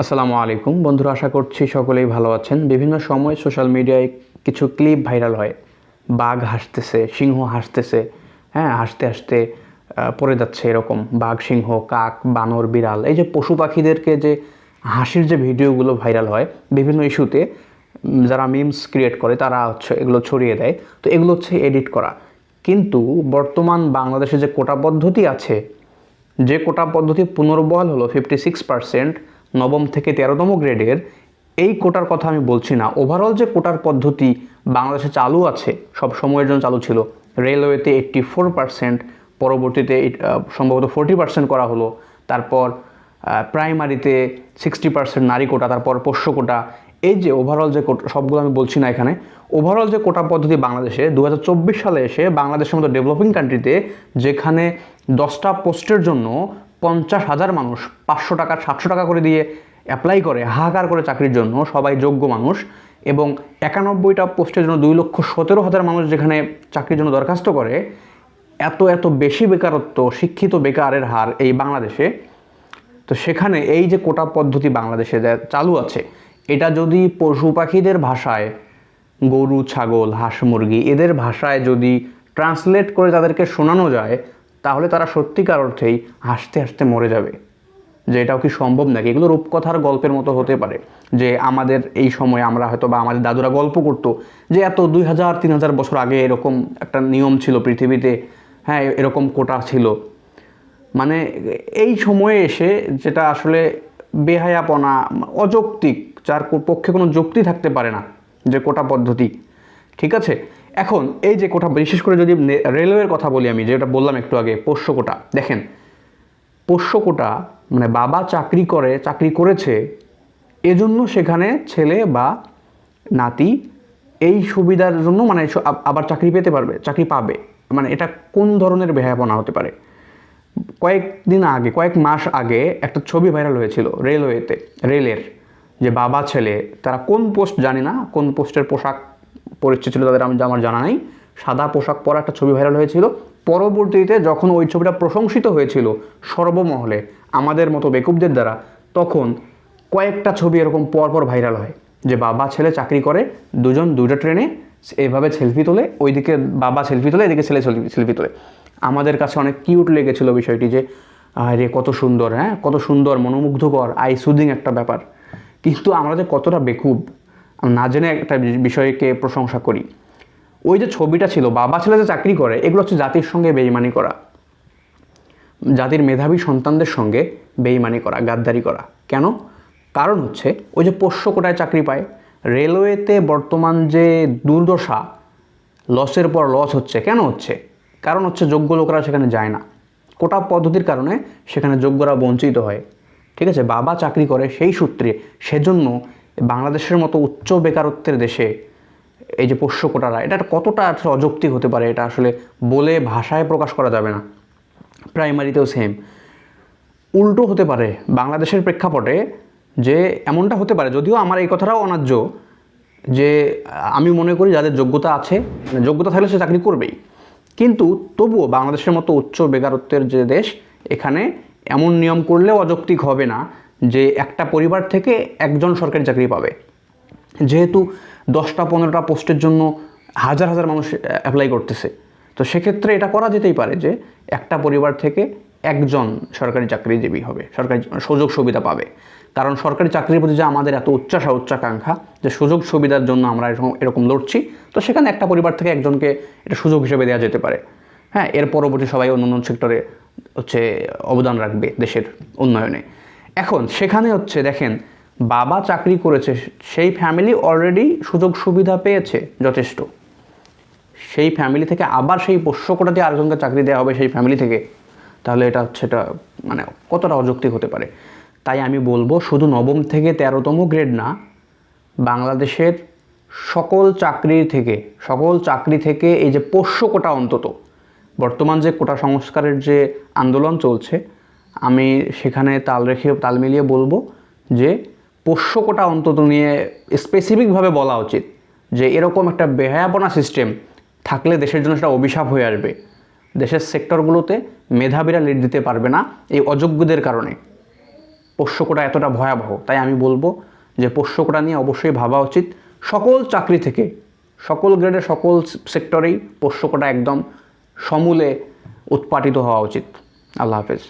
আসসালামু আলাইকুম। বন্ধুরা, আশা করছি সকলেই ভালো আছেন। বিভিন্ন সময় সোশ্যাল মিডিয়ায় কিছু ক্লিপ ভাইরাল হয়। বাঘ হাসতেছে, সিংহ হাসতেছে হ্যাঁ হাসতে হাসতে পড়ে যাচ্ছে এরকম। বাঘ, সিংহ, কাক, বানর, বিড়াল, এই যে পশু পাখিদেরকে যে হাসির যে ভিডিওগুলো ভাইরাল হয় বিভিন্ন ইস্যুতে যারা মিমস ক্রিয়েট করে, তারা হচ্ছে এগুলো ছড়িয়ে দেয়। তো এগুলো হচ্ছে এডিট করা। কিন্তু বর্তমান বাংলাদেশে যে কোটা পদ্ধতি আছে, যে কোটা পদ্ধতি পুনর্বহাল হলো ফিফটি সিক্স পার্সেন্ট নবম থেকে তেরোতম গ্রেডের এই কোটার কথা আমি বলছি না। ওভারঅল যে কোটার পদ্ধতি বাংলাদেশে চালু আছে, সব সময়ের জন্য চালু ছিল, রেলওয়েতে এইট্টি ফোর পার্সেন্ট পরবর্তীতে সম্ভবত ফোরটি পার্সেন্ট করা হলো, তারপর প্রাইমারিতে সিক্সটি পার্সেন্ট নারী কোটা, তারপর পোষ্য কোটা। এই যে ওভারঅল যে কোটা, সবগুলো আমি বলছি না এখানে ওভারঅল যে কোটা পদ্ধতি বাংলাদেশে দু হাজার চব্বিশ সালে এসে বাংলাদেশের মতো ডেভেলপিং কান্ট্রিতে যেখানে দশটা পোস্টের জন্য পঞ্চাশ হাজার মানুষ পাঁচশো টাকা, সাতশো টাকা করে দিয়ে অ্যাপ্লাই করে, হাহাকার করে চাকরির জন্য, সবাই যোগ্য মানুষ এবং একানব্বইটা পোস্টের জন্য দুই লক্ষ সতেরো হাজার মানুষ যেখানে চাকরির জন্য দরখাস্ত করে, এত এত বেশি বেকারত্ব, শিক্ষিত বেকারের হার এই বাংলাদেশে। তো সেখানে এই যে কোটা পদ্ধতি বাংলাদেশে চালু আছে, এটা যদি পশু পাখিদের ভাষায়, গরু, ছাগল, হাঁস, মুরগি, এদের ভাষায় যদি ট্রান্সলেট করে তাদেরকে শোনানো যায় তাহলে তারা সত্যিকার অর্থেই হাসতে হাসতে মরে যাবে। যে এটাও কি সম্ভব নাকি? এগুলো রূপকথার গল্পের মতো হতে পারে। যে আমাদের এই সময় আমরা হয়তো বা আমাদের দাদুরা গল্প করতো যে এত দুই হাজার, তিন হাজার বছর আগে এরকম একটা নিয়ম ছিল পৃথিবীতে। হ্যাঁ এরকম কোটা ছিল। মানে এই সময়ে এসে যেটা আসলে বেহায়াপনা, অযৌক্তিক, যার পক্ষে কোনো যুক্তি থাকতে পারে না যে কোটা পদ্ধতি। ঠিক আছে? এখন এই যে কোটা, বিশেষ করে যদি রেলওয়ের কথা বলি আমি, যেটা বললাম একটু আগে, পোষ্য কোটা, দেখেন, পোষ্য কোটা মানে বাবা চাকরি করে, চাকরি করেছে, এজন্য সেখানে ছেলে বা নাতি এই সুবিধার জন্য মানে আবার চাকরি পেতে পারবে, চাকরি পাবে। মানে এটা কোন ধরনের বেহায়াপনা হতে পারে? কয়েকদিন আগে, কয়েক মাস আগে একটা ছবি ভাইরাল হয়েছিল রেলওয়েতে, রেলের, যে বাবা ছেলে, তারা কোন পোস্ট জানি না, কোন পোস্টের পোশাক পরিচিত ছিল তাদের আমি আমার জানা নেই। সাদা পোশাক পরা একটা ছবি ভাইরাল হয়েছিল। পরবর্তীতে যখন ওই ছবিটা প্রশংসিত হয়েছিল সর্বমহলে আমাদের মতো বেকুবদের দ্বারা, তখন কয়েকটা ছবি এরকম পরপর ভাইরাল হয়। যে বাবা, ছেলে চাকরি করে, দুজন, দুইটা ট্রেনে এভাবে সেলফি তোলে, ওইদিকে বাবা সেলফি তোলে, এদিকে ছেলে সেলফি তোলে। আমাদের কাছে অনেক কিউট লেগেছিল বিষয়টি যে, আরে কত সুন্দর হ্যাঁ? কত সুন্দর, মনোমুগ্ধকর আই সুদিং একটা ব্যাপার। কিন্তু আমরা যে কতটা বেকুব না জেনে একটা বিষয়কে প্রশংসা করি। ওই যে ছবিটা ছিল, বাবা ছেলে যে চাকরি করে, এগুলো হচ্ছে জাতির সঙ্গে বেইমানি করা। জাতির মেধাবী সন্তানদের সঙ্গে বেইমানি করা, গাদ্দারি করা। কেন? কারণ হচ্ছে, ওই যে পোষ্য কোটায় চাকরি পায়। রেলওয়েতে বর্তমান যে দুর্দশা, লসের পর লস হচ্ছে। কেন হচ্ছে? কারণ হচ্ছে যোগ্য লোকরা সেখানে যায় না। কোটা পদ্ধতির কারণে সেখানে যোগ্যরা বঞ্চিত হয়। ঠিক আছে? বাবা চাকরি করে সেই সূত্রে সেজন্য বাংলাদেশের মতো উচ্চ বেকারত্বের দেশে এই যে পোষ্য কোটারা, এটা কতটা আসলে অযৌক্তিক হতে পারে? এটা আসলে বলে ভাষায় প্রকাশ করা যাবে না। প্রাইমারিতেও সেম উল্টো হতে পারে, বাংলাদেশের প্রেক্ষাপটে যে এমনটা হতে পারে, যদিও আমার এই কথাটাও অনার্য, যে আমি মনে করি যাদের যোগ্যতা আছে মানে যোগ্যতা থাকলে সে চাকরি করবেই। কিন্তু তবুও বাংলাদেশের মতো উচ্চ বেকারত্বের যে দেশ, এখানে এমন নিয়ম করলেও অযৌক্তিক হবে না। যে একটা পরিবার থেকে একজন সরকারি চাকরি পাবে। যেহেতু দশটা, পনেরোটা পোস্টের জন্য হাজার হাজার মানুষ অ্যাপ্লাই করতেছে। তো সেক্ষেত্রে এটা করা যেতেই পারে যে একটা পরিবার থেকে একজন সরকারি চাকরিজীবী হবে, সরকারি সুযোগ সুবিধা পাবে। কারণ সরকারি চাকরির প্রতি যে আমাদের এত উচ্চাসা উচ্চাকাঙ্ক্ষা যে সুযোগ সুবিধার জন্য আমরা এরকম এরকম লড়ছি, তো সেখানে একটা পরিবার থেকে একজনকে এটা সুযোগ হিসেবে দেওয়া যেতে পারে। হ্যাঁ এর পরবর্তী সবাই অন্য অন্য সেক্টরে হচ্ছে অবদান রাখবে দেশের উন্নয়নে। এখন সেখানে হচ্ছে দেখেন, বাবা চাকরি করেছে, সেই ফ্যামিলি অলরেডি সুযোগ সুবিধা পেয়েছে, যথেষ্ট। সেই ফ্যামিলি থেকে আবার সেই পোষ্য কোটাতে আরেকজনকে চাকরি দেওয়া হবে সেই ফ্যামিলি থেকে, তাহলে এটা হচ্ছে এটা মানে কতটা অযৌক্তিক হতে পারে? তাই আমি বলব, শুধু নবম থেকে তেরোতম গ্রেড না, বাংলাদেশের সকল চাকরি থেকে, সকল চাকরি থেকে এই যে পোষ্য কোটা অন্তত, বর্তমান যে কোটা সংস্কারের যে আন্দোলন চলছে আমি সেখানে তাল রেখে তাল মিলিয়ে বলব যে পোষ্য কোটা অন্তত নিয়ে স্পেসিফিকভাবে বলা উচিত যে এরকম একটা বেহায়াপনা সিস্টেম থাকলে দেশের জন্য সেটা অভিশাপ হয়ে আসবে। দেশের সেক্টরগুলোতে মেধাবীরা লিড দিতে পারবে না এই অযোগ্যদের কারণে। পোষ্যকোটা এতটা ভয়াবহ, তাই আমি বলব যে পোষ্যকোটা নিয়ে অবশ্যই ভাবা উচিত। সকল চাকরি থেকে, সকল গ্রেডের সকল সেক্টরেই পোষ্যকোটা একদম সমূলে উৎপাটিত হওয়া উচিত। আল্লাহ হাফেজ।